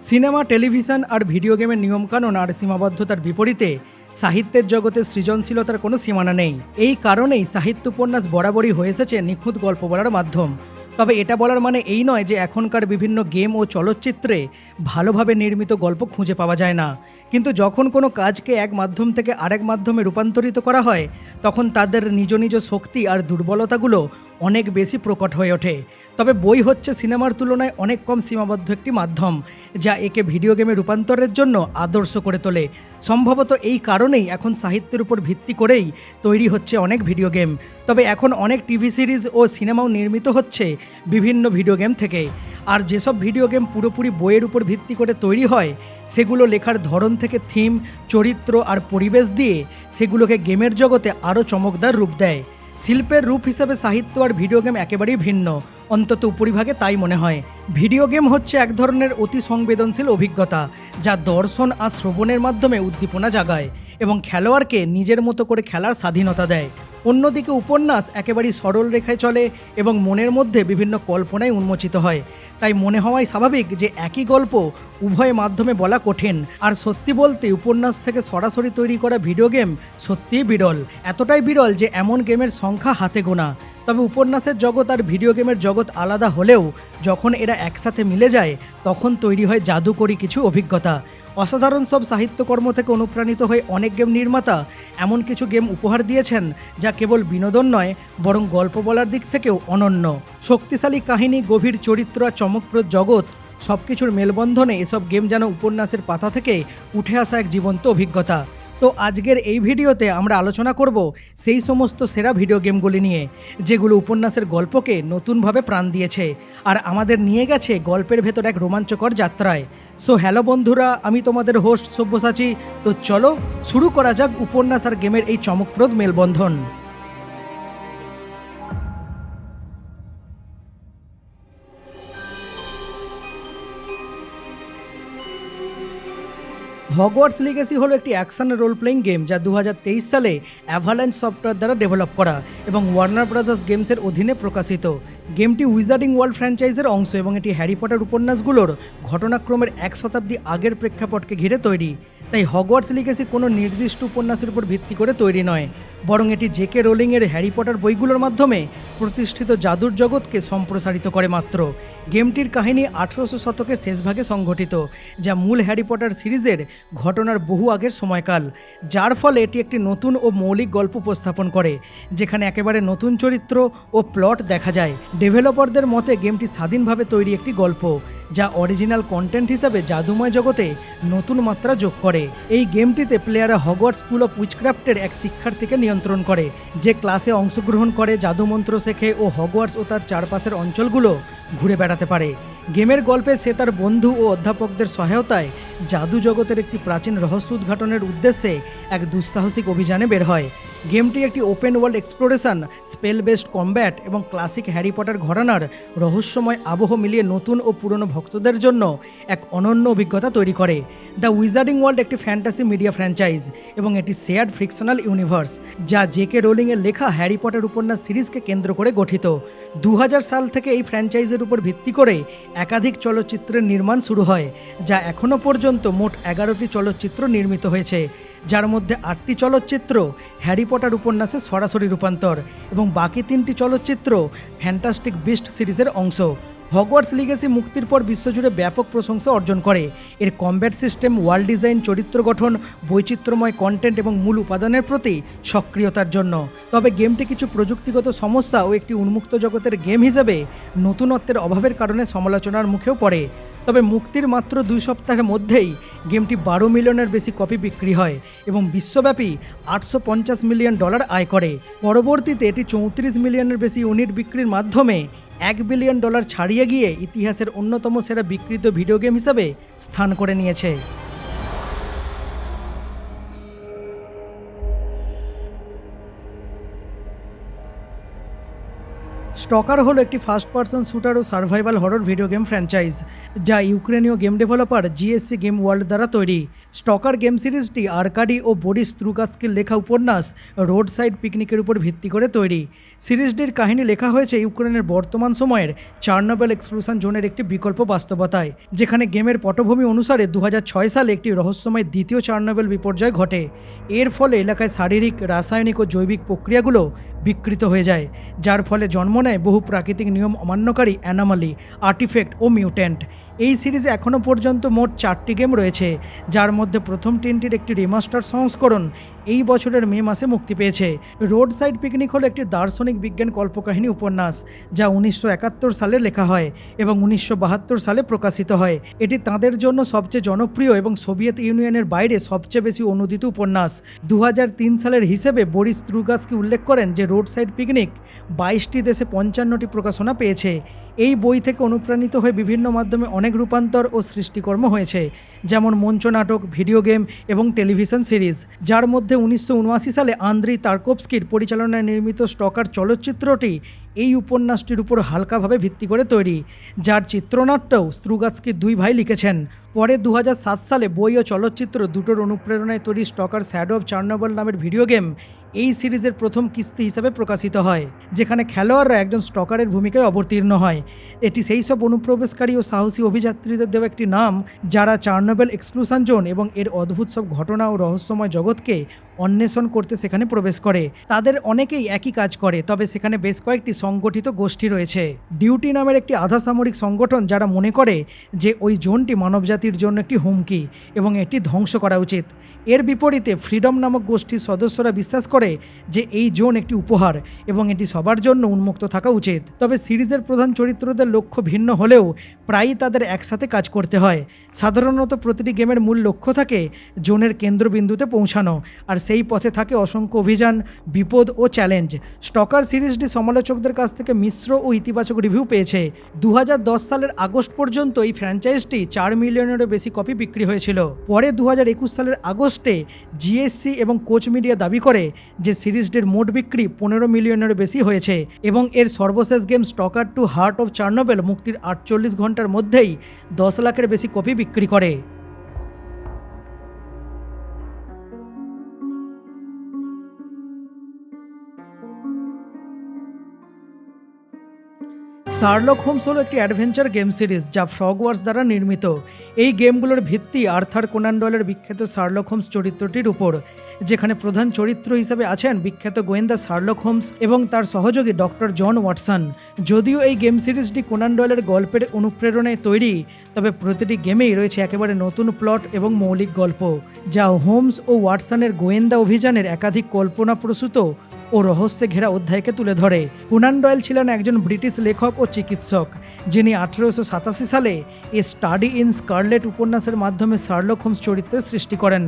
Cinema, television আর video গেমের নিয়মকানুন আর সীমাবদ্ধতার বিপরীতে সাহিত্যের জগতে সৃজনশীলতার কোনো সীমানা নেই। এই কারণেই সাহিত্য উপন্যাস বরাবরই হয়ে এসেছে নিখুঁত গল্প বলার মাধ্যম। তবে এটা বলার মানে এই নয় যে এখনকার বিভিন্ন গেম ও চলচ্চিত্রে ভালোভাবে নির্মিত গল্প খুঁজে পাওয়া যায় না। কিন্তু যখন কোনো কাজকে এক মাধ্যম থেকে আরেক মাধ্যমে রূপান্তরিত করা হয়, তখন তাদের নিজ নিজ শক্তি আর দুর্বলতাগুলো অনেক বেশি প্রকট হয়ে ওঠে। তবে বই হচ্ছে সিনেমার তুলনায় অনেক কম সীমাবদ্ধ একটি মাধ্যম, যা একে ভিডিও গেমে রূপান্তরের জন্য আদর্শ করে তোলে। সম্ভবত এই কারণেই এখন সাহিত্যের উপর ভিত্তি করেই তৈরি হচ্ছে অনেক ভিডিও গেম। তবে এখন অনেক টিভি সিরিজ ও সিনেমাও নির্মিত হচ্ছে বিভিন্ন ভিডিও গেম থেকে। আর যেসব ভিডিও গেম পুরোপুরি বইয়ের উপর ভিত্তি করে তৈরি হয়, সেগুলো লেখার ধরন থেকে থিম, চরিত্র আর পরিবেশ দিয়ে সেগুলোকে গেমের জগতে আরও চমকদার রূপ দেয়। শিল্পের রূপ হিসেবে সাহিত্য আর ভিডিও গেম একেবারেই ভিন্ন। অন্তত উপরিভাগে তাই মনে হয়। ভিডিও গেম হচ্ছে এক ধরনের অতি সংবেদনশীল অভিজ্ঞতা, যা দর্শন আর শ্রবণের মাধ্যমে উদ্দীপনা জাগায় এবং খেলোয়াড়কে নিজের মতো করে খেলার স্বাধীনতা দেয়। অন্যদিকে উপন্যাস একেবারেই সরল রেখায় চলে এবং মনের মধ্যে বিভিন্ন কল্পনায় উন্মোচিত হয়। তাই মনে হওয়াই স্বাভাবিক যে একই গল্প উভয় মাধ্যমে বলা কঠিন। আর সত্যি বলতে উপন্যাস থেকে সরাসরি তৈরি করা ভিডিও গেম সত্যিই বিরল। এতটাই বিরল যে এমন গেমের সংখ্যা হাতে গোনা। তবে উপন্যাসের জগৎ আর ভিডিও গেমের জগৎ আলাদা হলেও যখন এরা একসাথে মিলে যায়, তখন তৈরি হয় জাদুকরী কিছু অভিজ্ঞতা। অসাধারণ সব সাহিত্যকর্ম থেকে অনুপ্রাণিত হয়ে অনেক গেম নির্মাতা এমন কিছু গেম উপহার দিয়েছেন যা কেবল বিনোদন নয়, বরং গল্প বলার দিক থেকেও অনন্য। শক্তিশালী কাহিনী, গভীর চরিত্র আর চমকপ্রদ জগৎ সব কিছুর মেলবন্ধনে এসব গেম যেন উপন্যাসের পাতা থেকে উঠে আসা এক জীবন্ত অভিজ্ঞতা। তো আজকের এই ভিডিওতে আমরা আলোচনা করব সেই সমস্ত সেরা ভিডিও গেমগুলি নিয়ে, যেগুলো উপন্যাসের গল্পকে নতুনভাবে প্রাণ দিয়েছে আর আমাদের নিয়ে গেছে গল্পের ভেতর এক রোমাঞ্চকর যাত্রায়। সো হ্যালো বন্ধুরা, আমি তোমাদের হোস্ট সব্যসাচী। তো চলো শুরু করা যাক উপন্যাস আর গেমের এই চমকপ্রদ মেলবন্ধন। হগওয়ার্টস লিগেসি হলো একটি অ্যাকশন রোল প্লেইং গেম যা দু হাজার তেইশ সালে অ্যাভালান্স সফটওয়্যার দ্বারা ডেভেলপ করা এবং ওয়ার্নার ব্রাদার্স গেমসের অধীনে প্রকাশিত। গেমটি উইজার্ডিং ওয়ার্ল্ড ফ্র্যাঞ্চাইজের অংশ এবং এটি হ্যারি পটার উপন্যাসগুলোর ঘটনাক্রমের এক শতাব্দী আগের প্রেক্ষাপটকে ঘিরে তৈরি। তাই হগওয়ার্স লিগেসি কোনো নির্দিষ্ট উপন্যাসের উপর ভিত্তি করে তৈরি নয়। বরং এটি জেকে রোলিংয়ের হ্যারি পটার বইগুলোর মাধ্যমে প্রতিষ্ঠিত জাদুর জগৎকে সম্প্রসারিত করে মাত্র। গেমটির কাহিনী আঠেরোশো শতকের শেষভাগে সংঘটিত, যা মূল হ্যারি পটার সিরিজের ঘটনার বহু আগের সময়কাল, যার ফলে এটি একটি নতুন ও মৌলিক গল্প উপস্থাপন করে, যেখানে একেবারে নতুন চরিত্র ও প্লট দেখা যায়। ডেভেলপারদের মতে, গেমটি স্বাধীনভাবে তৈরি একটি গল্প, যা অরিজিনাল কন্টেন্ট হিসাবে জাদুময় জগতে নতুন মাত্রা যোগ করে। এই গেমটিতে প্লেয়াররা হগওয়ার্ড স্কুল অফ উইচক্রাফটের এক শিক্ষার্থীকে নিয়ন্ত্রণ করে। যে ক্লাসে অংশগ্রহণ করে জাদুমন্ত্র শেখে ও হগওয়ার্স ও তার চারপাশের অঞ্চলগুলো ঘুরে বেড়াতে পারে। গেমের গল্পে সে তার বন্ধু ও অধ্যাপকদের সহায়তায় জাদু জগতের একটি প্রাচীন রহস্য উদ্ঘাটনের উদ্দেশ্যে এক দুঃসাহসিক অভিযানে বের হয়। গেমটি একটি open world exploration spell based combat এবং ক্লাসিক হ্যারি পটার ঘরানার রহস্যময় আবহ মিলিয়ে নতুন ও পুরনো ভক্তদের জন্য এক অনন্য অভিজ্ঞতা তৈরি করে। দ্য উইজার্ডিং ওয়ার্ল্ড একটি ফ্যান্টাসি মিডিয়া ফ্র্যাঞ্চাইজ এবং এটি শেয়ার্ড ফ্রিকশনাল ইউনিভার্স যা জে জেকে রোলিংয়ের লেখা হ্যারি পটার উপন্যাস সিরিজকে কেন্দ্র করে গঠিত। দু হাজার সাল থেকে এই ফ্র্যাঞ্চাইজের উপর ভিত্তি করে একাধিক চলচ্চিত্রের নির্মাণ শুরু হয়, যা এখনও পর্যন্ত মোট এগারোটি চলচ্চিত্র নির্মিত হয়েছে। যার মধ্যে আটটি চলচ্চিত্র হ্যারি পটার উপন্যাসে সরাসরি রূপান্তর এবং বাকি তিনটি চলচ্চিত্র ফ্যান্টাস্টিক বিস্ট সিরিজের অংশ। হগওয়ার্টস লিগেসি মুক্তির পর বিশ্বজুড়ে ব্যাপক প্রশংসা অর্জন করে। এর কম্ব্যাট সিস্টেম, ওয়ার্ল্ড ডিজাইন, চরিত্র গঠন, বৈচিত্র্যময় কন্টেন্ট এবং মূল উপাদানের প্রতি সক্রিয়তার জন্য। তবে গেমটি কিছু প্রযুক্তিগত সমস্যা ও একটি উন্মুক্ত জগতের গেম হিসেবে নতুনত্বের অভাবের কারণে সমালোচনার মুখেও পড়ে। তবে মুক্তির মাত্র দুই সপ্তাহের মধ্যেই গেমটি বারো মিলিয়নের বেশি কপি বিক্রি হয় এবং বিশ্বব্যাপী আটশো পঞ্চাশ মিলিয়ন ডলার আয় করে। পরবর্তীতে এটি চৌত্রিশ মিলিয়নের বেশি ইউনিট বিক্রির মাধ্যমে এক বিলিয়ন ডলার ছাড়িয়ে গিয়ে ইতিহাসের অন্যতম সেরা বিক্রিত ভিডিও গেম হিসাবে স্থান করে নিয়েছে। স্টকার হলো একটি ফার্স্ট পার্সন শুটার ও survival horror video game franchise যা ইউক্রেনীয় game developer GSC game world দ্বারা তৈরি। স্টকার গেম সিরিজটি আরকাডি ও বরিস ত্রুকাস্কির লেখা উপন্যাস রোড সাইড পিকনিকের উপর ভিত্তি করে তৈরি। সিরিজটির কাহিনী লেখা হয়েছে ইউক্রেনের বর্তমান সময়ের চার্নাবেল এক্সক্লুশন জোনের একটি বিকল্প বাস্তবতায়, যেখানে গেমের পটভূমি অনুসারে দু হাজার ছয় সালে একটি রহস্যময় দ্বিতীয় চার্নাবেল বিপর্যয় ঘটে। এর ফলে এলাকায় শারীরিক, রাসায়নিক ও জৈবিক প্রক্রিয়াগুলো বিকৃত হয়ে যায়, যার ফলে জন্ম নেয় বহু প্রাকৃতিক নিয়ম অমান্যকারী অ্যানামালি আর্টিফেক্ট ও মিউট্যান্ট। এই সিরিজে এখনও পর্যন্ত মোট চারটি গেম রয়েছে, যার মধ্যে প্রথম তিনটির একটি রিমাস্টার সংস্করণ এই বছরের মে মাসে মুক্তি পেয়েছে। রোড সাইড পিকনিক হলো একটি দার্শনিক বিজ্ঞান কল্পকাহিনী উপন্যাস, যা উনিশশো একাত্তর সালে লেখা হয় এবং উনিশশো বাহাত্তর সালে প্রকাশিত হয়। এটি তাদের জন্য সবচেয়ে জনপ্রিয় এবং সোভিয়েত ইউনিয়নের বাইরে সবচেয়ে বেশি অনুদিত উপন্যাস। দু হাজার তিন সালের হিসেবে বরিস ত্রুগাসকি উল্লেখ করেন যে রোড সাইড পিকনিক বাইশটি দেশে পঞ্চান্নটি প্রকাশনা পেয়েছে। এই বই থেকে অনুপ্রাণিত হয়ে বিভিন্ন মাধ্যমে অনেক রূপান্তর ও সৃষ্টিকর্ম হয়েছে, যেমন মঞ্চ নাটক, ভিডিও গেম এবং টেলিভিশন সিরিজ। যার মধ্যে উনিশশো উনআশি সালে আন্দ্রি তার্কোপস্কির পরিচালনায় নির্মিত স্টকার চলচ্চিত্রটি এই উপন্যাসটির উপর হালকাভাবে ভিত্তি করে তৈরি, যার চিত্রনাট্যও স্ত্রুগাৎস্কির দুই ভাই লিখেছেন। পরে দু হাজার সাত সালে বই ও চলচ্চিত্র দুটোর অনুপ্রেরণায় তৈরি স্টকার স্যাড অফ চার্নবল নামের ভিডিও গেম এই সিরিজের প্রথম কিস্তি হিসাবে প্রকাশিত হয়, যেখানে খেলোয়াড়রা একজন স্টকারের ভূমিকায় অবতীর্ণ হয়। এটি সেই সব অনুপ্রবেশকারী ও সাহসী অভিযাত্রীদের দেওয়া একটি নাম, যারা চার্নোবেল এক্সক্লুশন জোন এবং এর অদ্ভুত সব ঘটনা ও রহস্যময় জগৎকে অন্বেষণ করতে সেখানে প্রবেশ করে। তাদের অনেকেই একই কাজ করে, তবে সেখানে বেশ কয়েকটি সংগঠিত গোষ্ঠী রয়েছে। ডিউটি নামের একটি আধা সামরিক সংগঠন যারা মনে করে যে ওই জোনটি মানবজাতির জন্য একটি হুমকি এবং এটি ধ্বংস করা উচিত। এর বিপরীতে ফ্রিডম নামক গোষ্ঠীর সদস্যরা বিশ্বাস করে যে এই জোন একটি উপহার এবং এটি সবার জন্য উন্মুক্ত থাকা উচিত। তবে সিরিজের প্রধান চরিত্রদের লক্ষ্য ভিন্ন হলেও প্রায়ই তাদের একসাথে কাজ করতে হয়। সাধারণত প্রতিটি গেমের মূল লক্ষ্য থাকে জোনের কেন্দ্রবিন্দুতে পৌঁছানো, আর সেই পথে থাকে অসংখ্য অভিযান, বিপদ ও চ্যালেঞ্জ। স্টকার সিরিজটি সমালোচকদের কাছ থেকে মিশ্র ও ইতিবাচক রিভিউ পেয়েছে। দু হাজার দশ সালের আগস্ট পর্যন্ত এই ফ্র্যাঞ্চাইজটি চার মিলিয়নেরও বেশি কপি বিক্রি হয়েছিল। পরে দু হাজার একুশ সালের আগস্টে জিএসসি এবং কোচ মিডিয়া দাবি করে যে সিরিজটির মোট বিক্রি পনেরো মিলিয়নেরও বেশি হয়েছে এবং এর সর্বশেষ game Stalker two heart of Chernobyl মুক্তির আটচল্লিশ ঘণ্টার মধ্যেই দশ লাখের বেশি কপি বিক্রি করে। শার্লক হোমস হলো একটি অ্যাডভেঞ্চার গেম সিরিজ যা ফ্রগওয়ার্স দ্বারা নির্মিত। এই গেমগুলোর ভিত্তি আর্থার কোনান ডয়েলের বিখ্যাত শার্লক হোমস চরিত্রটির উপর, যেখানে প্রধান চরিত্র হিসেবে আছেন বিখ্যাত গোয়েন্দা শার্লক হোমস এবং তার সহযোগী ডক্টর জন ওয়াটসন। যদিও এই গেম সিরিজটি কোনান ডয়েলের গল্পের অনুপ্রেরণায় তৈরি, তবে প্রতিটি গেমেই রয়েছে একেবারে নতুন প্লট এবং মৌলিক গল্প, যা হোমস ও ওয়াটসনের গোয়েন্দা অভিযানের একাধিক কল্পনাপ্রসূত ও রহস্যে ঘেরা অধ্যায়কে তুলে ধরে। কুনান ডয়েল ছিলেন একজন ব্রিটিশ লেখক ও চিকিৎসক, যিনি আঠেরোশো সাতাশি সালে এ স্টাডি ইন স্কারলেট উপন্যাসের মাধ্যমে শার্লক হোমস চরিত্রের সৃষ্টি করেন।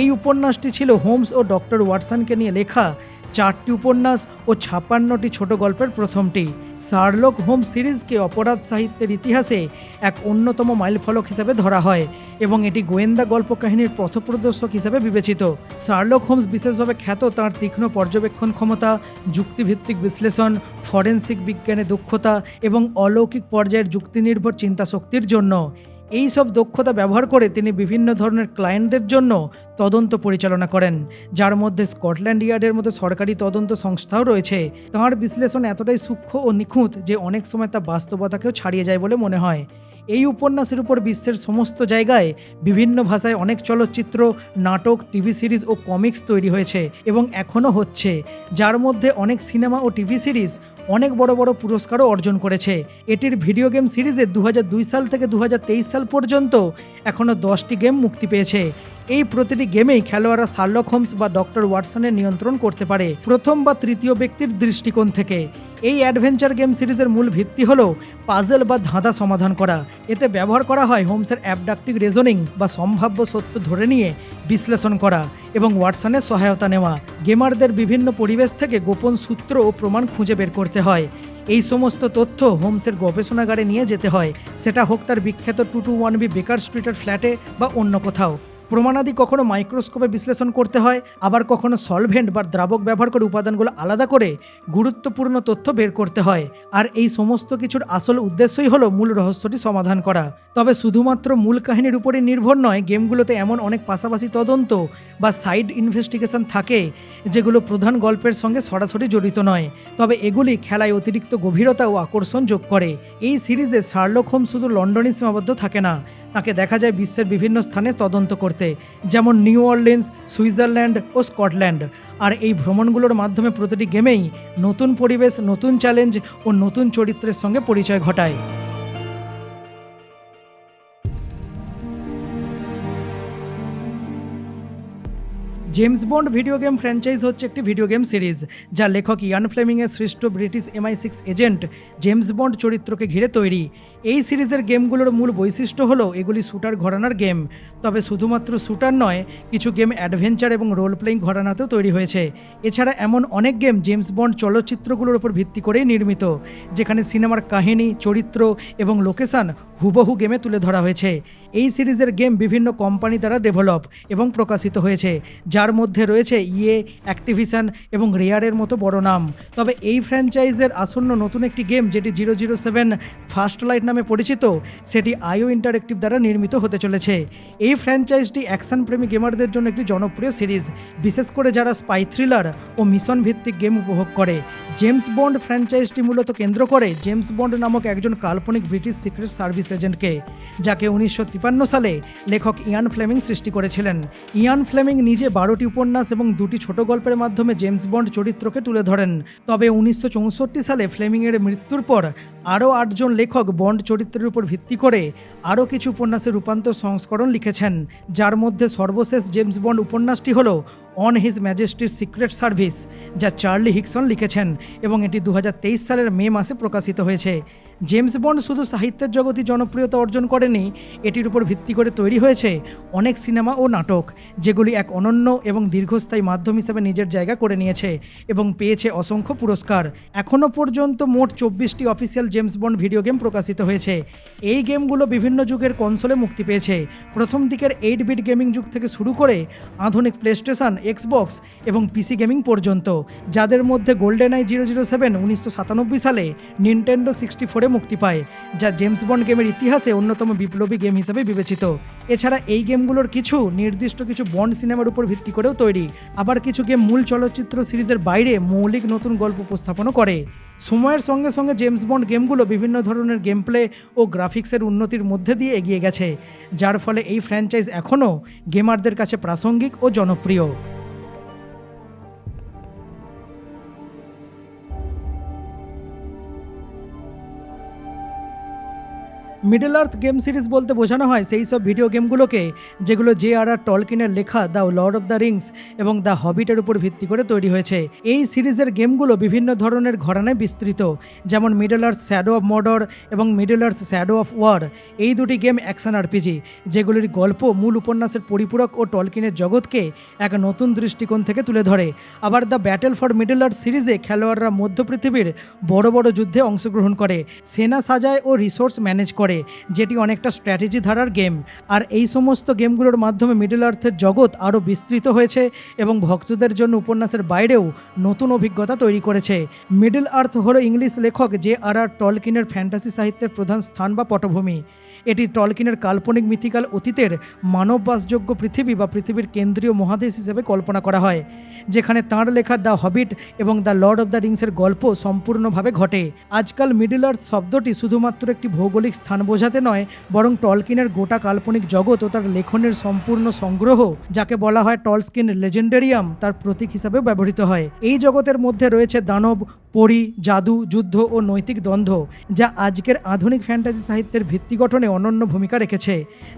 এই উপন্যাসটি ছিল হোমস ও ডক্টর ওয়াটসনকে নিয়ে লেখা চারটি উপন্যাস ও ছাপ্পান্নটি ছোট গল্পের প্রথমটি। শার্লক হোম সিরিজকে অপরাধ সাহিত্যের ইতিহাসে এক অন্যতম মাইলফলক হিসাবে ধরা হয় এবং এটি গোয়েন্দা গল্প কাহিনীর পথপ্রদর্শক হিসাবে বিবেচিত। শার্লক হোমস বিশেষভাবে খ্যাত তার তীক্ষ্ণ পর্যবেক্ষণ ক্ষমতা, যুক্তিভিত্তিক বিশ্লেষণ, ফরেন্সিক বিজ্ঞানে দক্ষতা এবং অলৌকিক পর্যায়ের যুক্তিনির্ভর চিন্তাশক্তির জন্য। এই সব দক্ষতা ব্যবহার করে তিনি বিভিন্ন ধরনের ক্লায়েন্টদের জন্য তদন্ত পরিচালনা করেন, যার মধ্যে স্কটল্যান্ড ইয়ার্ডের মতো সরকারি তদন্ত সংস্থাও রয়েছে। তাঁর বিশ্লেষণ এতটাই সূক্ষ্ম ও নিখুঁত যে অনেক সময় তা বাস্তবতাকেও ছাড়িয়ে যায় বলে মনে হয়। এই উপন্যাসের উপর বিশ্বের সমস্ত জায়গায় বিভিন্ন ভাষায় অনেক চলচ্চিত্র, নাটক, টিভি সিরিজ ও কমিক্স তৈরি হয়েছে এবং এখনও হচ্ছে, যার মধ্যে অনেক সিনেমা ও টিভি সিরিজ অনেক বড় বড় পুরস্কারও অর্জন করেছে। এটির ভিডিও গেম সিরিজে দু হাজার দুই সাল থেকে দু হাজার তেইশ সাল পর্যন্ত এখনও দশটি গেম মুক্তি পেয়েছে। এই প্রতিটি গেমেই খেলোয়াড়রা শার্লক হোমস বা ডক্টর ওয়াটসনের নিয়ন্ত্রণ করতে পারে প্রথম বা তৃতীয় ব্যক্তির দৃষ্টিকোণ থেকে। এই অ্যাডভেঞ্চার গেম সিরিজের মূল ভিত্তি হলো পাজল বা ধাঁধা সমাধান করা। এতে ব্যবহার করা হয় হোমসের অ্যাবডাক্টিভ রেজনিং বা সম্ভাব্য সত্য ধরে নিয়ে বিশ্লেষণ করা এবং ওয়াটসনের সহায়তা নেওয়া। গেমারদের বিভিন্ন পরিবেশ থেকে গোপন সূত্র ও প্রমাণ খুঁজে বের করতে হয়। এই সমস্ত তথ্য হোমসের গবেষণাগারে নিয়ে যেতে হয়। সেটা হোক তার বিখ্যাত টু টু ওয়ান বি বেকার স্ট্রিটের ফ্ল্যাটে বা অন্য কোথাও। প্রমাণাদি কখনো মাইক্রোস্কোপে বিশ্লেষণ করতে হয়, আবার কখনো সলভেন্ট বা দ্রাবক ব্যবহার করে উপাদানগুলো আলাদা করে গুরুত্বপূর্ণ তথ্য বের করতে হয়। আর এই সমস্ত কিছুর আসল উদ্দেশ্যই হলো মূল রহস্যটি সমাধান করা। তবে শুধুমাত্র মূল কাহিনীর উপরে নির্ভর নয়, গেমগুলোতে এমন অনেক পাশাপাশি তদন্ত বা সাইড ইনভেস্টিগেশন থাকে, যেগুলো প্রধান গল্পের সঙ্গে সরাসরি জড়িত নয়। তবে এগুলি খেলায় অতিরিক্ত গভীরতা ও আকর্ষণ যোগ করে। এই সিরিজে শার্লক হোম শুধু লন্ডনে সীমাবদ্ধ থাকে না তাকে দেখা যায় বিশ্বের বিভিন্ন স্থানে তদন্ত করতে, যেমন নিউ অরলিন্স, সুইজারল্যান্ড ও স্কটল্যান্ড। আর এই ভ্রমণগুলোর মাধ্যমে প্রতিটি গেমেই নতুন পরিবেশ, নতুন চ্যালেঞ্জ ও নতুন চরিত্রের সঙ্গে পরিচয় ঘটায়। James Bond video game franchise হচ্ছে একটি ভিডিও গেম সিরিজ যা লেখক ইয়ান ফ্লেমিংয়ের সৃষ্ট British MI six agent James Bond চরিত্রকে ঘিরে তৈরি। এই সিরিজের গেমগুলোর মূল বৈশিষ্ট্য হলো এগুলি শুটার ঘরানার গেম তবে শুধুমাত্র শুটার নয়, কিছু গেম অ্যাডভেঞ্চার এবং রোল প্লেইং ঘরানাতেও তৈরি হয়েছে। এছাড়া এমন অনেক গেম জেমস বন্ড চলচ্চিত্রগুলোর উপর ভিত্তি করেই নির্মিত, যেখানে সিনেমার কাহিনী, চরিত্র এবং লোকেশান হুবহু গেমে তুলে ধরা হয়েছে। এই সিরিজের গেম বিভিন্ন কোম্পানি দ্বারা ডেভেলপ এবং প্রকাশিত হয়েছে, যার মধ্যে রয়েছে ইয়ে অ্যাক্টিভিশন এবং রেয়ারের মতো বড় নাম। তবে এই ফ্র্যাঞ্চাইজের আসন্ন নতুন একটি গেম যেটি zero zero seven first light নামে পরিচিত, সেটি আইও ইন্টারেক্টিভ দ্বারা নির্মিত হতে চলেছে। এই ফ্র্যাঞ্চাইজটি অ্যাকশন প্রেমী গেমারদের জন্য একটি জনপ্রিয় সিরিজ, বিশেষ করে যারা স্পাই থ্রিলার ও মিশন ভিত্তিক গেম উপভোগ করে। জেমস বন্ড ফ্র্যাঞ্চাইজটি মূলত কেন্দ্র করে জেমস বন্ড নামক একজন কাল্পনিক ব্রিটিশ সিক্রেট সার্ভিস এজেন্টকে, যাকে উনিশশো তিপান্ন সালে লেখক ইয়ান ফ্লেমিং সৃষ্টি করেছিলেন। ইয়ান ফ্লেমিং নিজে বারোটি উপন্যাস এবং দুটি ছোট গল্পের মাধ্যমে জেমস বন্ড চরিত্রকে তুলে ধরেন। তবে উনিশশো চৌষট্টি সালে ফ্লেমিংয়ের মৃত্যুর পর আরও আটজন লেখক বন্ড চরিত্রের উপর ভিত্তি করে আরও কিছু উপন্যাসের রূপান্তর সংস্করণ লিখেছেন, যার মধ্যে সর্বশেষ জেমস বন্ড উপন্যাসটি হল অন হিজ ম্যাজেস্টির সিক্রেট সার্ভিস যা চার্লি হিকসন লিখেছেন এবং এটি দু হাজার তেইশ সালের মে মাসে প্রকাশিত হয়েছে। জেমস বন্ড শুধু সাহিত্যের জগতে জনপ্রিয়তা অর্জন করেনি, এটির উপর ভিত্তি করে তৈরি হয়েছে অনেক সিনেমা ও নাটক, যেগুলি এক অনন্য এবং দীর্ঘস্থায়ী মাধ্যম হিসেবে নিজের জায়গা করে নিয়েছে এবং পেয়েছে অসংখ্য পুরস্কার। এখনও পর্যন্ত মোট চব্বিশটি official James Bond video game প্রকাশিত হয়েছে। এই গেমগুলো বিভিন্ন যুগের কনসোলে মুক্তি পেয়েছে। প্রথম দিকের এইট বিট গেমিং যুগ থেকে শুরু করে আধুনিক প্লেস্টেশন এক্সবক্স এবং পিসি গেমিং পর্যন্ত, যাদের মধ্যে golden I zero zero seven উনিশশো সাতানব্বই সালে নিনটেন্ডো সিক্সটি ফোরে মুক্তি পায়, যা জেমস বন্ড গেমের ইতিহাসে অন্যতম বিপ্লবী গেম হিসেবে বিবেচিত। এছাড়া এই গেমগুলোর কিছু নির্দিষ্ট কিছু বন্ড সিনেমার উপর ভিত্তি করেও তৈরি। আবার কিছু গেম মূল চলচ্চিত্র সিরিজের বাইরে মৌলিক নতুন গল্প উপস্থাপনও করে। সময়ের সঙ্গে সঙ্গে জেমস বন্ড গেমগুলো বিভিন্ন ধরনের গেম প্লে ও গ্রাফিক্সের উন্নতির মধ্যে দিয়ে এগিয়ে গেছে, যার ফলে এই ফ্র্যাঞ্চাইজ এখনও গেমারদের কাছে প্রাসঙ্গিক ও জনপ্রিয়। মিডল আর্থ গেম সিরিজ বলতে বোঝানো হয় সেই সব ভিডিও গেমগুলোকে যেগুলো জে আর আর টলকিনের লেখা the Lord of the Rings এবং দ্য হবিটের উপর ভিত্তি করে তৈরি হয়েছে। এই সিরিজের গেমগুলো বিভিন্ন ধরনের ঘরানায় বিস্তৃত, যেমন Middle Earth Shadow of Mordor এবং Middle Earth Shadow of War এই দুটি গেম অ্যাকশন আরপিজি যেগুলির গল্প, মূল উপন্যাসের পরিপূরক ও টলকিনের জগৎকে এক নতুন দৃষ্টিকোণ থেকে তুলে ধরে। আবার the Battle for Middle Earth সিরিজে খেলোয়াড়রা মধ্য পৃথিবীর বড় বড় যুদ্ধে অংশগ্রহণ করে। সেনা সাজায় ও রিসোর্স ম্যানেজ করে। যেটি অনেকটা স্ট্র্যাটেজি ধারার গেম। আর এই সমস্ত গেমগুলোর মাধ্যমে মিডল আর্থের জগৎ আরও বিস্তৃত হয়েছে এবং ভক্তদের জন্য উপন্যাসের বাইরেও নতুন অভিজ্ঞতা তৈরি করেছে। মিডল আর্থ হলো ইংলিশ লেখক যে আর আর টলকিনের ফ্যান্টাসি সাহিত্যের প্রধান স্থান বা পটভূমি। এটি টলকিনের কাল্পনিক মিথিকাল অতীতের মানববাসযোগ্য পৃথিবী বা পৃথিবীর কেন্দ্রীয় মহাদেশ হিসেবে কল্পনা করা হয়, যেখানে তাঁর লেখা দ্য হবিট এবং দ্য লর্ড অফ দ্য রিংসের গল্প সম্পূর্ণভাবে ঘটে। আজকাল মিডল আর্থ শব্দটি শুধুমাত্র একটি ভৌগোলিক স্থান বোঝাতে নয়, বরং টলকিনের গোটা কাল্পনিক জগৎ ও তার লেখনের সম্পূর্ণ সংগ্রহ, যাকে বলা হয় টলস্কিন লেজেন্ডারিয়াম, তার প্রতীক হিসাবেও ব্যবহৃত হয়। এই জগতের মধ্যে রয়েছে দানব, পরি, জাদু, যুদ্ধ ও নৈতিক দ্বন্দ্ব, যা আজকের আধুনিক ফ্যান্টাসি সাহিত্যের ভিত্তি গঠনে অনন্য ভূমিকা রেখেছে,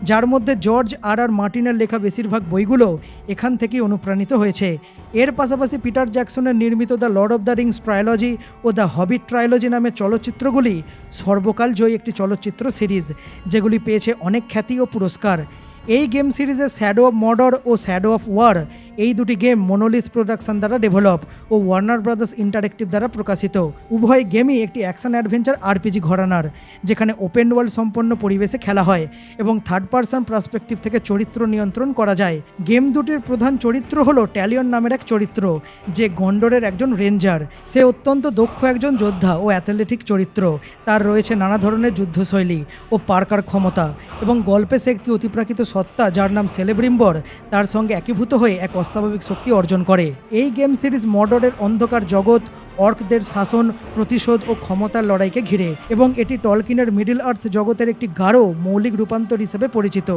যার মধ্যে জর্জ আর আর মার্টিনের লেখা বেশিরভাগ বইগুলো এখান থেকেই অনুপ্রাণিত হয়েছে। এর পাশাপাশি পিটার জ্যাকসনের নির্মিত the Lord of the Rings trilogy O the Hobbit trilogy নামে চলচ্চিত্রগুলি সর্বকাল জয়ী একটি চলচ্চিত্র সিরিজ, যেগুলি পেয়েছে অনেক খ্যাতি ও পুরস্কার। এই গেম সিরিজে শ্যাডো অফ মর্ডর ও শ্যাডো অফ ওয়ার এই দুটি গেম মনোলিথ প্রোডাকশন দ্বারা ডেভেলপ ও ওয়ার্নার ব্রাদার্স ইন্টারেক্টিভ দ্বারা প্রকাশিত। উভয় গেমই একটি অ্যাকশন অ্যাডভেঞ্চার আরপিজি ঘরানার, যেখানে ওপেন ওয়ার্ল্ড সম্পন্ন পরিবেশে খেলা হয় এবং থার্ড পার্সন পার্সপেক্টিভ থেকে চরিত্র নিয়ন্ত্রণ করা যায়। গেম দুটির প্রধান চরিত্র হলো ট্যালিয়ন নামের এক চরিত্র, যে গন্ডরের একজন রেঞ্জার সে অত্যন্ত দক্ষ একজন যোদ্ধা ও অ্যাথলেটিক চরিত্র। তার রয়েছে নানা ধরনের যুদ্ধশৈলী ও পার্কার ক্ষমতা এবং গল্পে সে একটি অতিপ্রাকৃত সত্তা, যার নাম সেলেব্রিম্বর, তার সঙ্গে একীভূত হয়ে এক অস্বাভাবিক শক্তি অর্জন করে। এই গেম সিরিজ মর্ডরের অন্ধকার জগৎ, অর্কদের শাসন, প্রতিশোধ ও ক্ষমতার লড়াইকে ঘিরে, এবং এটি টলকিনের মিডিল আর্থ জগতের একটি গাঢ়, মৌলিক রূপান্তর হিসেবে পরিচিত।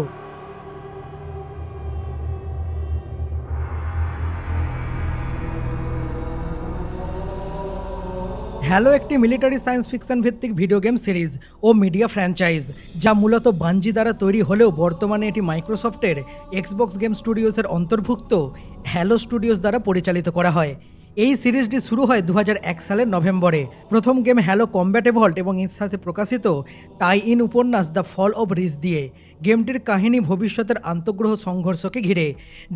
হ্যালো একটি মিলিটারি সায়েন্স ফিকশন ভিত্তিক ভিডিও গেম সিরিজ ও মিডিয়া ফ্র্যাঞ্চাইজ যা মূলত বাঞ্জি দ্বারা তৈরি হলেও বর্তমানে এটি মাইক্রোসফটের এক্সবক্স গেম স্টুডিওসের অন্তর্ভুক্ত হ্যালো স্টুডিওস দ্বারা পরিচালিত করা হয়। এই সিরিজটি শুরু হয় দু হাজার এক সালের নভেম্বরে। প্রথম গেম হ্যালো কম্ব্যাট এভল্ট এবং এর সাথে প্রকাশিত টাই ইন উপন্যাস দ্য ফল অব রিস দিয়ে। গেমটির কাহিনী ভবিষ্যতের আন্তঃগ্রহ সংঘর্ষকে ঘিরে,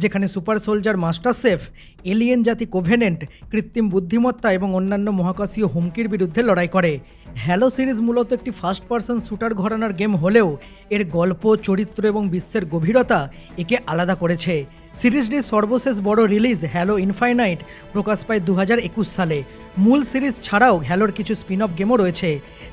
যেখানে super soldier Master Chief alien জাতি কোভেনেন্ট, কৃত্রিম বুদ্ধিমত্তা এবং অন্যান্য মহাকাশীয় হুমকির বিরুদ্ধে লড়াই করে। হ্যালো সিরিজ মূলত একটি ফার্স্ট পার্সন শুটার ঘরানার গেম হলেও এর গল্প, চরিত্র এবং বিশ্বের গভীরতা একে আলাদা করেছে। সিরিজটির সর্বশেষ বড় রিলিজ হ্যালো ইনফাইনাইট প্রকাশ পায় দু হাজার একুশ সালে। মূল সিরিজ ছাড়াও হ্যালোর কিছু স্পিন অফ গেমও রয়েছে,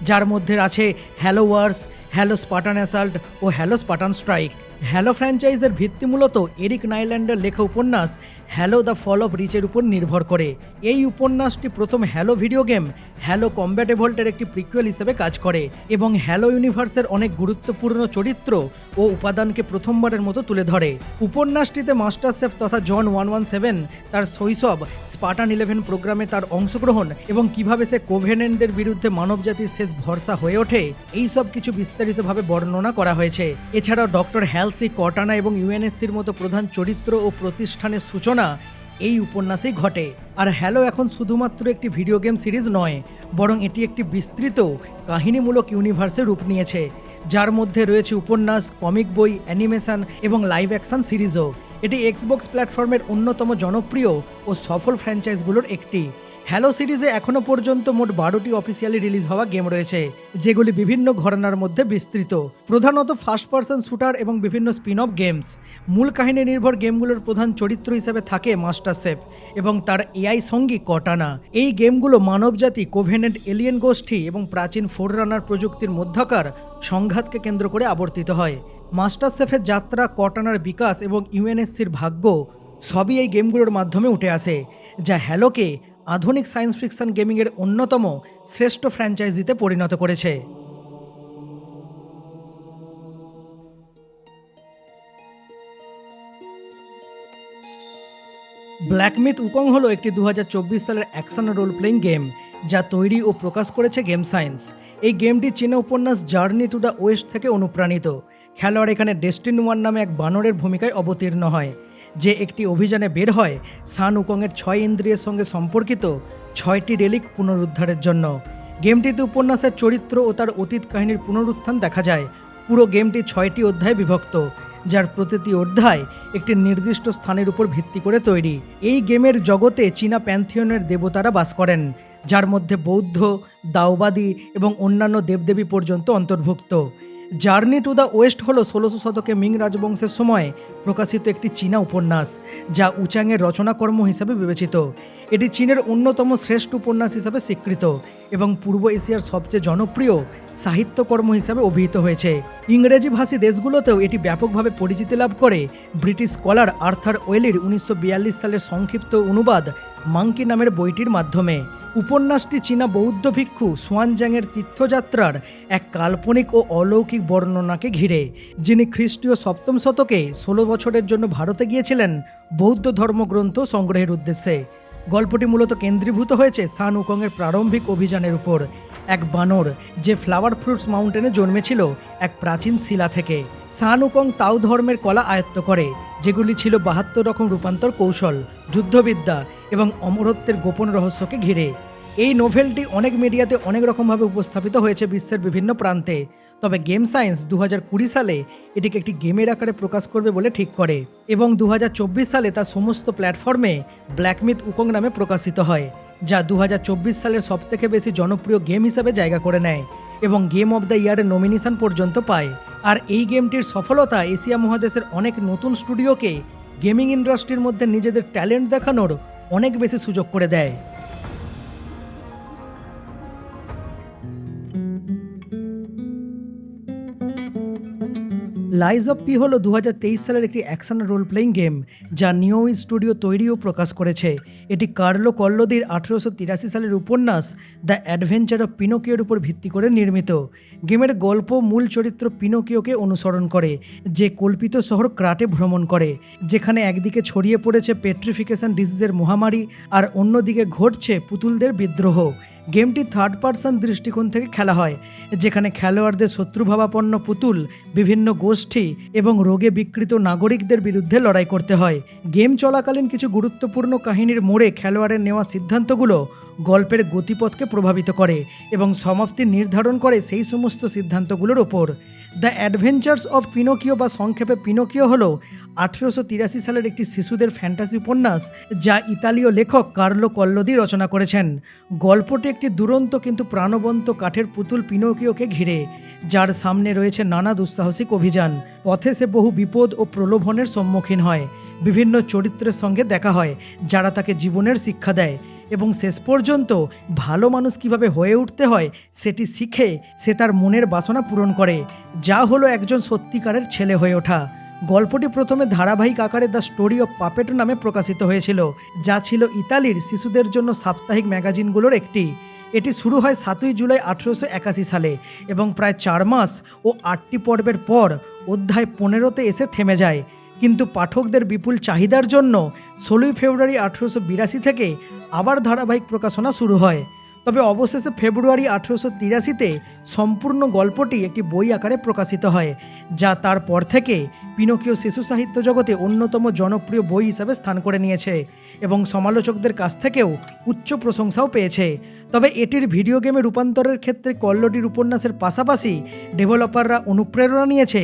যার মধ্যে আছে Halo Wars Halo Spartan Assault ও হ্যালো স্পাটান স্ট্রাইক হ্যালো ফ্র্যাঞ্চাইজের ভিত্তি মূলত এরিক নাইল্যান্ডের লেখা উপন্যাস হ্যালো দ্য ফল অফ রিচের উপর নির্ভর করে। এই উপন্যাসটি প্রথম Halo video game Halo Combat এভল্টের একটি প্রিকুয়েল হিসেবে কাজ করে এবং হ্যালো ইউনিভার্সের অনেক গুরুত্বপূর্ণ চরিত্র ও উপাদানকে প্রথমবারের মতো তুলে ধরে। উপন্যাসটিতে মাস্টার শেফ তথা জন ওয়ান ওয়ান সেভেন তার শৈশব স্পাটান ইলেভেন প্রোগ্রামে তার অংশগ্রহণ এবং কীভাবে সে কোভেনেন্টদের বিরুদ্ধে মানবজাতির শেষ ভরসা হয়ে ওঠে, এই সব কিছু বিস্তারিতভাবে বর্ণনা করা হয়েছে। এছাড়াও ডক্টর হ্যালসি কটানা এবং ইউএনএসসির মতো প্রধান চরিত্র ও প্রতিষ্ঠানের সূচনা এই উপন্যাসেই ঘটে। আর হ্যালো এখন শুধুমাত্র একটি ভিডিও গেম সিরিজ নয়, বরং এটি একটি বিস্তৃত, কাহিনীমূলক ইউনিভার্সে রূপ নিয়েছে, যার মধ্যে রয়েছে উপন্যাস, কমিক বই, অ্যানিমেশন এবং লাইভ অ্যাকশন সিরিজও। এটি এক্সবক্স প্ল্যাটফর্মের অন্যতম জনপ্রিয় ও সফল ফ্র্যাঞ্চাইজগুলোর একটি। হ্যালো সিরিজে এখনও পর্যন্ত মোট বারোটি অফিসিয়ালি রিলিজ হওয়া গেম রয়েছে, যেগুলি বিভিন্ন ঘরানার মধ্যে বিস্তৃত। প্রধানত ফার্স্ট পার্সন শুটার এবং বিভিন্ন স্পিন অফ গেমস মূল কাহিনী নির্ভর গেমগুলোর প্রধান চরিত্র হিসেবে থাকে মাস্টার শেফ এবং তার এআই সঙ্গী কটানা এই গেমগুলো মানবজাতি কোভেনেন্ট এলিয়েন গোষ্ঠী এবং প্রাচীন ফোর রানার প্রযুক্তির মধ্যকার সংঘাতকে কেন্দ্র করে আবর্তিত হয়। মাস্টার শেফের যাত্রা কটানার বিকাশ এবং ইউএনএসসির ভাগ্য সবই এই গেমগুলোর মাধ্যমে উঠে আসে, যা হ্যালোকে আধুনিক সায়েন্স ফিকশন গেমিংয়ের অন্যতম শ্রেষ্ঠ ফ্র্যাঞ্চাইজিতে পরিণত করেছে। ব্ল্যাকমিথ উকং হলো একটি দু হাজার চব্বিশ সালের অ্যাকশন রোল প্লেইং গেম যা তৈরি ও প্রকাশ করেছে গেম সায়েন্স। এই গেমটি চীনা উপন্যাস জার্নি টু দ্য ওয়েস্ট থেকে অনুপ্রাণিত। খেলোয়াড় এখানে ডেস্টিন ওয়ান নামে এক বানরের ভূমিকায় অবতীর্ণ হয়। যে একটি অভিযানে বের হয় সান উকংয়ের ছয় ইন্দ্রিয়ের সঙ্গে সম্পর্কিত ছয়টি রেলিক পুনরুদ্ধারের জন্য। গেমটিতে উপন্যাসের চরিত্র ও তার অতীত কাহিনীর পুনরুত্থান দেখা যায়। পুরো গেমটি ছয়টি অধ্যায়ে বিভক্ত, যার প্রতিটি অধ্যায় একটি নির্দিষ্ট স্থানের উপর ভিত্তি করে তৈরি। এই গেমের জগতে চীনা প্যান্থিয়নের দেবতারা বাস করেন, যার মধ্যে বৌদ্ধ, দাওবাদী এবং অন্যান্য দেবদেবী পর্যন্ত অন্তর্ভুক্ত। জার্নি টু দ্য ওয়েস্ট হলো ষোলোশো শতকে মিং রাজবংশের সময় প্রকাশিত একটি চীনা উপন্যাস, যা উচাংয়ের রচনাকর্ম হিসাবে বিবেচিত। এটি চীনের অন্যতম শ্রেষ্ঠ উপন্যাস হিসাবে স্বীকৃত এবং পূর্ব এশিয়ার সবচেয়ে জনপ্রিয় সাহিত্যকর্ম হিসাবে অভিহিত হয়েছে। ইংরেজি ভাষী দেশগুলোতেও এটি ব্যাপকভাবে পরিচিতি লাভ করে। ব্রিটিশ স্কলার আর্থার ওয়েলির উনিশশো বিয়াল্লিশ সালের সংক্ষিপ্ত অনুবাদ মাঙ্কি নামের বইটির মাধ্যমে। উপন্যাসটি চীনা বৌদ্ধ ভিক্ষু সুয়ানজাংয়ের তীর্থযাত্রার এক কাল্পনিক ও অলৌকিক বর্ণনাকে ঘিরে, যিনি খ্রিস্টীয় সপ্তম শতকে ষোলো বছরের জন্য ভারতে গিয়েছিলেন, বৌদ্ধ ধর্মগ্রন্থ সংগ্রহের উদ্দেশ্যে। গল্পটি মূলত কেন্দ্রীভূত হয়েছে সান উকংয়ের প্রারম্ভিক অভিযানের উপর, এক বানর যে ফ্লাওয়ার ফ্রুটস মাউন্টেনে জন্মেছিল এক প্রাচীন শিলা থেকে। সান উকং তাও ধর্মের কলা আয়ত্ত করে, যেগুলি ছিল বাহাত্তর রকম রূপান্তর কৌশল, যুদ্ধবিদ্যা এবং অমরত্বের গোপন রহস্যকে ঘিরে। এই নোভেলটি অনেক মিডিয়াতে অনেক রকমভাবে উপস্থাপিত হয়েছে বিশ্বের বিভিন্ন প্রান্তে। তবে গেম সায়েন্স দু হাজার কুড়ি সালে এটিকে একটি গেমের আকারে প্রকাশ করবে বলে ঠিক করে এবং দু হাজার চব্বিশ সালে তা সমস্ত প্ল্যাটফর্মে ব্ল্যাকমিথ উকং নামে প্রকাশিত হয়, যা দু হাজার চব্বিশ সালের সবথেকে বেশি জনপ্রিয় গেম হিসাবে জায়গা করে নেয় এবং গেম অব দ্য ইয়ারের নমিনেশন পর্যন্ত পায়। আর এই গেমটির সফলতা এশিয়া মহাদেশের অনেক নতুন স্টুডিওকে গেমিং ইন্ডাস্ট্রির মধ্যে নিজেদের ট্যালেন্ট দেখানোর অনেক বেশি সুযোগ করে দেয়। লাইজ অফ পি হল দু হাজার তেইশ সালের একটি অ্যাকশন রোল প্লেইং গেম যা নিও স্টুডিও তৈরি ও প্রকাশ করেছে। এটি কার্লো কল্লোদির আঠেরোশো তিরাশি সালের উপন্যাস দ্য অ্যাডভেঞ্চার অফ পিনোকিওর উপর ভিত্তি করে নির্মিত। গেমের গল্প মূল চরিত্র পিনোকিওকে অনুসরণ করে, যে কল্পিত শহর ক্রাটে ভ্রমণ করে, যেখানে একদিকে ছড়িয়ে পড়েছে পেট্রিফিকেশন ডিজিজের মহামারী আর অন্যদিকে ঘটছে পুতুলদের বিদ্রোহ। গেমটি থার্ড পার্সন দৃষ্টিকোণ থেকে খেলা হয়, যেখানে খেলোয়াড়দের শত্রুভাবাপন্ন পুতুল, বিভিন্ন গোষ্ঠী এবং রোগে বিকৃত নাগরিকদের বিরুদ্ধে লড়াই করতে হয়। গেম চলাকালীন কিছু গুরুত্বপূর্ণ কাহিনীর মোড়ে খেলোয়াড়ের নেওয়া সিদ্ধান্তগুলো গল্পের গতিপথকে প্রভাবিত করে এবং সমাপ্তি নির্ধারণ করে সেই সমস্ত সিদ্ধান্তগুলোর ওপর। দ্য অ্যাডভেঞ্চার্স অফ পিনোকিও বা সংক্ষেপে পিনোকিও হল আঠেরোশো তিরাশি সালের একটি শিশুদের ফ্যান্টাসি উপন্যাস যা ইতালীয় লেখক কার্লো কল্লোদি রচনা করেছেন। গল্পটি একটি দুরন্ত কিন্তু প্রাণবন্ত কাঠের পুতুল পিনোকিওকে ঘিরে, যার সামনে রয়েছে নানা দুঃসাহসিক অভিযান। পথে সে বহু বিপদ ও প্রলোভনের সম্মুখীন হয়। বিভিন্ন চরিত্রের সঙ্গে দেখা হয়, যারা তাকে জীবনের শিক্ষা দেয় এবং শেষ পর্যন্ত ভালো মানুষ কীভাবে হয়ে উঠতে হয় সেটি শিখে সে তার মনের বাসনা পূরণ করে। যা হলো একজন সত্যিকারের ছেলে হয়ে ওঠা। গল্পটি প্রথমে ধারাবাহিক আকারে দ্য স্টোরি অফ পাপেট নামে প্রকাশিত হয়েছিল, যা ছিল ইতালির শিশুদের জন্য সাপ্তাহিক ম্যাগাজিনগুলোর একটি। এটি শুরু হয় সাতই জুলাই আঠেরোশো একাশি সালে এবং প্রায় চার মাস ও আটটি পর্বের পর অধ্যায় পনেরোতে এসে থেমে যায়। কিন্তু পাঠকদের বিপুল চাহিদার জন্য ষোলোই ফেব্রুয়ারি আঠেরোশো বিরাশি থেকে আবার ধারাবাহিক প্রকাশনা শুরু হয়। তবে অবশেষে ফেব্রুয়ারি আঠেরোশো তিরাশিতে সম্পূর্ণ গল্পটি একটি বই আকারে প্রকাশিত হয়, যা তারপর থেকে পিনোকিও শিশু সাহিত্য জগতে অন্যতম জনপ্রিয় বই হিসাবে স্থান করে নিয়েছে এবং সমালোচকদের কাছ থেকেও উচ্চ প্রশংসাও পেয়েছে। তবে এটির ভিডিও গেমে রূপান্তরের ক্ষেত্রে কল্লোডির উপন্যাসের পাশাপাশি ডেভেলপাররা অনুপ্রেরণা নিয়েছে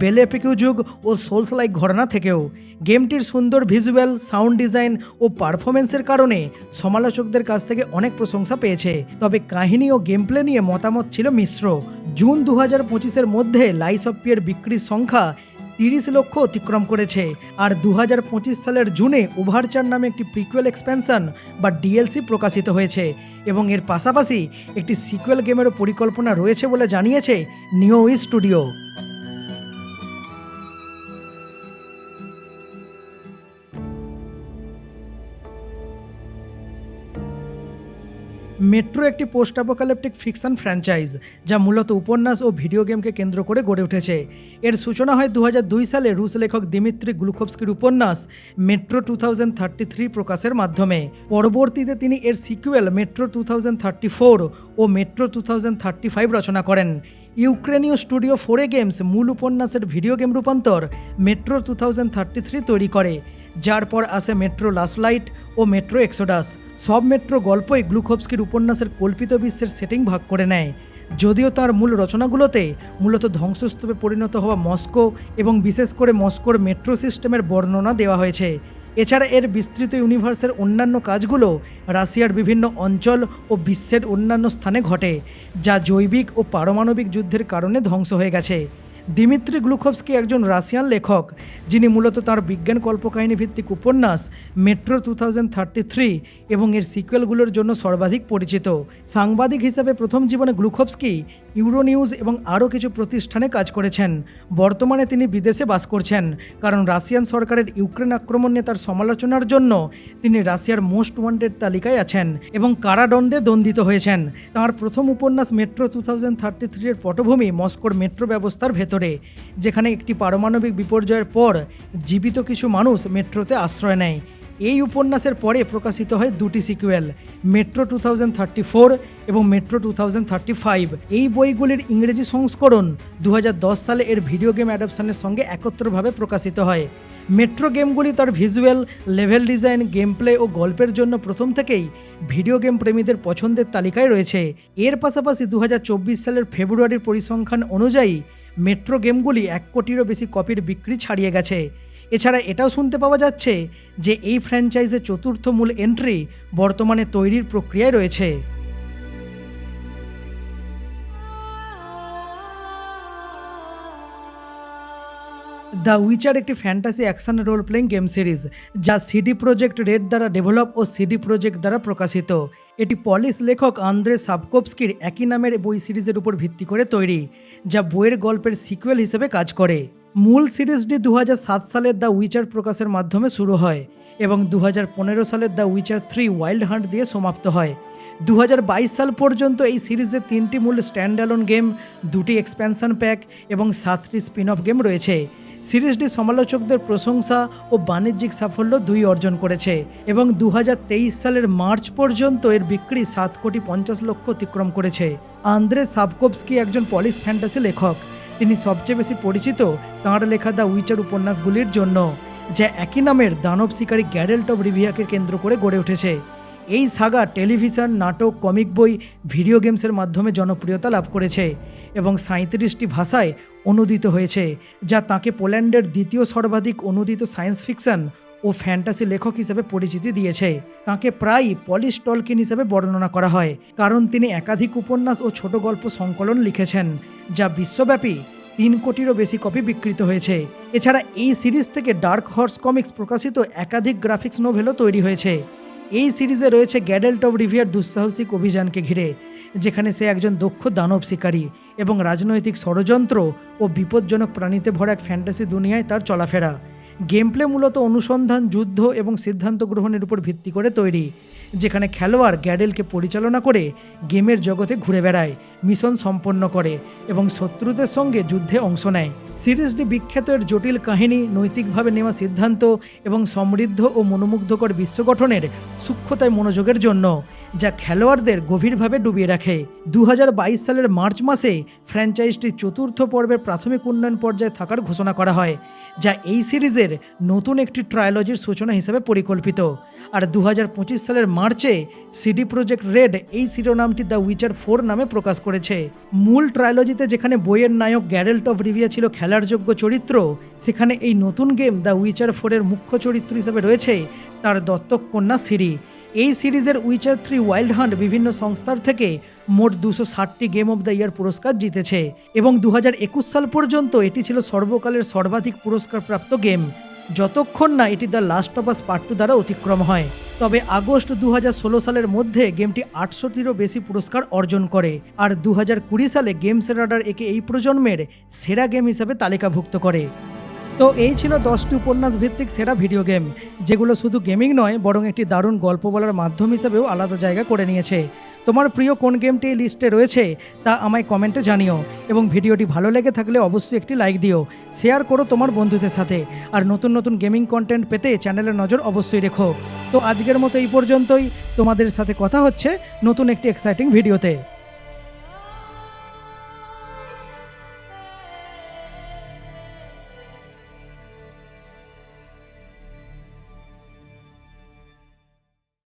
বেলেপিকিউ যুগ ও সোলস লাইক ঘটনা থেকেও। গেমটির সুন্দর ভিজুয়াল, সাউন্ড ডিজাইন ও পারফরমেন্সের কারণে সমালোচকদের কাছ থেকে অনেক প্রশংসা পেয়েছে। তবে কাহিনী ও গেম প্লে নিয়ে মতামত ছিল মিশ্র। জুন দু হাজার পঁচিশের মধ্যে লাইস অফ পিয়ের বিক্রির সংখ্যা তিরিশ লক্ষ অতিক্রম করেছে। আর দু হাজার পঁচিশ সালের জুনে ওভারচার নামে একটি প্রিকুয়েল এক্সপেনশন বা ডিএলসি প্রকাশিত হয়েছে এবং এর পাশাপাশি একটি সিকুয়েল গেমেরও পরিকল্পনা রয়েছে বলে জানিয়েছে নিও স্টুডিও মেট্রো একটি পোস্ট অ্যাপোকালিপটিক ফিকশন ফ্র্যাঞ্চাইজ, যা মূলত উপন্যাস ও ভিডিও গেমকে কেন্দ্র করে গড়ে উঠেছে। এর সূচনা হয় দু হাজার দুই সালে রুশ লেখক দিমিত্রি গ্লুখোভস্কির উপন্যাস মেট্রো টু প্রকাশের মাধ্যমে। পরবর্তীতে তিনি এর সিকুয়েল মেট্রো টু ও মেট্রো টু রচনা করেন। ইউক্রেনীয় স্টুডিও ফোরে গেমস মূল উপন্যাসের ভিডিও গেম রূপান্তর Metro two thousand thirty three তৈরি করে, যার পর আসে মেট্রো লাস্ট লাইট ও মেট্রো এক্সোডাস। সব মেট্রো গল্পই গ্লুখোভস্কির উপন্যাসের কল্পিত বিশ্বের সেটিং ভাগ করে নেয়। যদিও তার মূল রচনাগুলোতে মূলত ধ্বংসস্তূপে পরিণত হওয়া মস্কো এবং বিশেষ করে মস্কোর মেট্রো সিস্টেমের বর্ণনা দেওয়া হয়েছে। এছাড়া এর বিস্তৃত ইউনিভার্সের অন্যান্য কাজগুলো রাশিয়ার বিভিন্ন অঞ্চল ও বিশ্বের অন্যান্য স্থানে ঘটে, যা জৈবিক ও পারমাণবিক যুদ্ধের কারণে ধ্বংস হয়ে গেছে। দিমিত্রি গ্লুখোভস্কি একজন রাশিয়ান লেখক, যিনি মূলত তার বিজ্ঞান কল্পকাহিনী ভিত্তিক উপন্যাস মেট্রো টু এবং এর সিকুয়েলগুলোর জন্য সর্বাধিক পরিচিত। সাংবাদিক হিসাবে প্রথম জীবনে গ্লুখোভস্কি ইউরো নিউজ এবং আরও কিছু প্রতিষ্ঠানে কাজ করেছেন। বর্তমানে তিনি বিদেশে বাস করছেন, কারণ রাশিয়ান সরকারের ইউক্রেন আক্রমণ নিয়ে তার সমালোচনার জন্য তিনি রাশিয়ার মোস্ট ওয়ান্টেড তালিকায় আছেন এবং কারাদণ্ডে দণ্ডিত হয়েছেন। তার প্রথম উপন্যাস মেট্রো টু এর পটভূমি মস্কোর মেট্রো ব্যবস্থার ভেতরে, যেখানে একটি পারমাণবিক বিপর্যয়ের পর জীবিত কিছু মানুষ মেট্রোতে আশ্রয় নেয়। এই উপন্যাসের পরে প্রকাশিত হয় দুটি সিকুয়েল, মেট্রো টু এবং মেট্রো টু এই বইগুলির ইংরেজি সংস্করণ দু হাজার দশ সালে এর ভিডিও গেম অ্যাডাপশনের সঙ্গে একত্রভাবে প্রকাশিত হয়। মেট্রো গেমগুলি তার visual, level design game play ও গল্পের জন্য প্রথম থেকেই ভিডিও গেম প্রেমীদের পছন্দের তালিকায় রয়েছে। এর পাশাপাশি দু হাজার চব্বিশ সালের ফেব্রুয়ারির পরিসংখ্যান অনুযায়ী মেট্রো গেমগুলি এক কোটিরও বেশি কপির বিক্রি ছাড়িয়ে গেছে। এছাড়া এটাও শুনতে পাওয়া যাচ্ছে যে এই ফ্র্যাঞ্চাইজের চতুর্থ মূল এন্ট্রি বর্তমানে তৈরির প্রক্রিয়ায় রয়েছে। দ্য উইচার একটি fantasy action role playing game series, যা সিডি প্রজেক্ট রেড দ্বারা ডেভেলপ ও সিডি প্রজেক্ট দ্বারা প্রকাশিত। এটি পলিশ লেখক আন্দ্রে সাবকোপস্কির একই নামের বই সিরিজের উপর ভিত্তি করে তৈরি, যা বইয়ের গল্পের সিকুয়েল হিসেবে কাজ করে। মূল সিরিজটি দু হাজার সাত সালের দ্য উইচার প্রকাশের মাধ্যমে শুরু হয় এবং দু হাজার পনেরো সালের the Witcher three Wild Hunt দিয়ে সমাপ্ত হয়। দু হাজার বাইশ সাল পর্যন্ত এই সিরিজে তিনটি মূল স্ট্যান্ড অ্যালোন গেম, দুটি এক্সপ্যানশন প্যাক এবং সাতটি স্পিন অফ গেম রয়েছে। সিরিজটি সমালোচকদের প্রশংসা ও বাণিজ্যিক সাফল্য দুই অর্জন করেছে এবং দু হাজার তেইশ সালের মার্চ পর্যন্ত এর বিক্রি সাত কোটি পঞ্চাশ লক্ষ অতিক্রম করেছে। আন্দ্রে সাবকোভস্কি একজন পলিশ ফ্যান্টাসি লেখক। তিনি সবচেয়ে বেশি পরিচিত তাঁর লেখা দ্য উইচার উপন্যাসগুলির জন্য, যা একই নামের দানব শিকারী গ্যারেল্ট অব রিভিয়াকে কেন্দ্র করে গড়ে উঠেছে। এই সাগা টেলিভিশন, নাটক, কমিক বই, ভিডিও গেমসের মাধ্যমে জনপ্রিয়তা লাভ করেছে এবং সাঁত্রিশটি ভাষায় অনুদিত হয়েছে, যা তাকে পোল্যান্ডের দ্বিতীয় সর্বাধিক অনুদিত সায়েন্স ফিকশন ও ফ্যান্টাসি লেখক হিসেবে পরিচিতি দিয়েছে। তাকে প্রায়ই পলিশ টলকিন হিসেবে বর্ণনা করা হয়, কারণ তিনি একাধিক উপন্যাস ও ছোট গল্প সংকলন লিখেছেন, যা বিশ্বব্যাপী তিন কোটিরও বেশি কপি বিক্রিত হয়েছে। এছাড়া এই সিরিজ থেকে ডার্ক হর্স কমিক্স প্রকাশিত একাধিক গ্রাফিক্স নোভেলও তৈরি হয়েছে। এই সিরিজে রয়েছে গ্যাডেল্ট অফ রিভিয়ার দুঃসাহসিক অভিযানকে ঘিরে, যেখানে সে একজন দক্ষ দানব শিকারী এবং রাজনৈতিক ষড়যন্ত্র ও বিপজ্জনক প্রাণীতে ভরা এক ফ্যান্টাসি দুনিয়ায় তার চলাফেরা। গেম প্লে মূলত অনুসন্ধান যুদ্ধ এবং সিদ্ধান্ত গ্রহণের উপর ভিত্তি করে তৈরি। যেখানে খেলোয়াড় গ্যাডেলকে পরিচালনা করে গেমের জগতে ঘুরে বেড়ায়, মিশন সম্পন্ন করে এবং শত্রুদের সঙ্গে যুদ্ধে অংশ নেয়। সিরিজটি বিখ্যাত এর জটিল কাহিনী, নৈতিকভাবে নেওয়া সিদ্ধান্ত এবং সমৃদ্ধ ও মনোমুগ্ধকর বিশ্ব গঠনের সূক্ষ্মতায় মনোযোগের জন্য, যা খেলোয়াড়দের গভীরভাবে ডুবিয়ে রাখে। দু হাজার বাইশ সালের মার্চ মাসে ফ্র্যাঞ্চাইজটির চতুর্থ পর্বের প্রাথমিক উন্নয়ন পর্যায়ে থাকার ঘোষণা করা হয়, যা এই সিরিজের নতুন একটি ট্রায়োলজির সূচনা হিসেবে পরিকল্পিত। আর দু হাজার পঁচিশ সালের মার্চে সিডি প্রজেক্ট রেড এই শিরোনামটি দ্য উইচার ফোর নামে প্রকাশ করেছে। মূল ট্রায়োলজিতে যেখানে বইয়ের নায়ক গ্যারেল্ট অফ রিভিয়া ছিল খেলার যোগ্য চরিত্র, সেখানে এই নতুন গেম দ্য উইচার ফোরের মুখ্য চরিত্র হিসেবে রয়েছে তার দত্তক কন্যা সিরি এই সিরিজের উইচার থ্রি ওয়াইল্ড হান্ট বিভিন্ন সংস্থার থেকে মোট দুশো ষাটটি গেম অব দ্য ইয়ার পুরস্কার জিতেছে এবং দু হাজার একুশ সাল পর্যন্ত এটি ছিল সর্বকালের সর্বাধিক পুরস্কারপ্রাপ্ত গেম। যতক্ষণ না এটি the Last of Us Part two দ্বারা অতিক্রম হয়, তবে আগস্ট দু হাজার ষোলো সালের মধ্যে গেমটি আটশোটিরও বেশি পুরস্কার অর্জন করে, আর দু কুড়ি সালে গেমস রাডার একে এই প্রজন্মের সেরা গেম হিসাবে তালিকাভুক্ত করে। তো এই ছিল দশটি উপন্যাস ভিত্তিক সেরা ভিডিও গেম, যেগুলো শুধু গেমিং নয়, বরং একটি দারুণ গল্প বলার মাধ্যম হিসেবেও আলাদা জায়গা করে নিয়েছে। তোমার প্রিয় কোন গেমটি এই লিস্টে রয়েছে তা আমায় কমেন্টে জানিও এবং ভিডিওটি ভালো লেগে থাকলে অবশ্যই একটি লাইক দিও। শেয়ার করো তোমার বন্ধুদের সাথে। আর নতুন নতুন গেমিং কন্টেন্ট পেতে চ্যানেলের নজর অবশ্যই রেখো। তো আজকের মতো এই পর্যন্তই। তোমাদের সাথে কথা হচ্ছে নতুন একটি এক্সাইটিং ভিডিওতে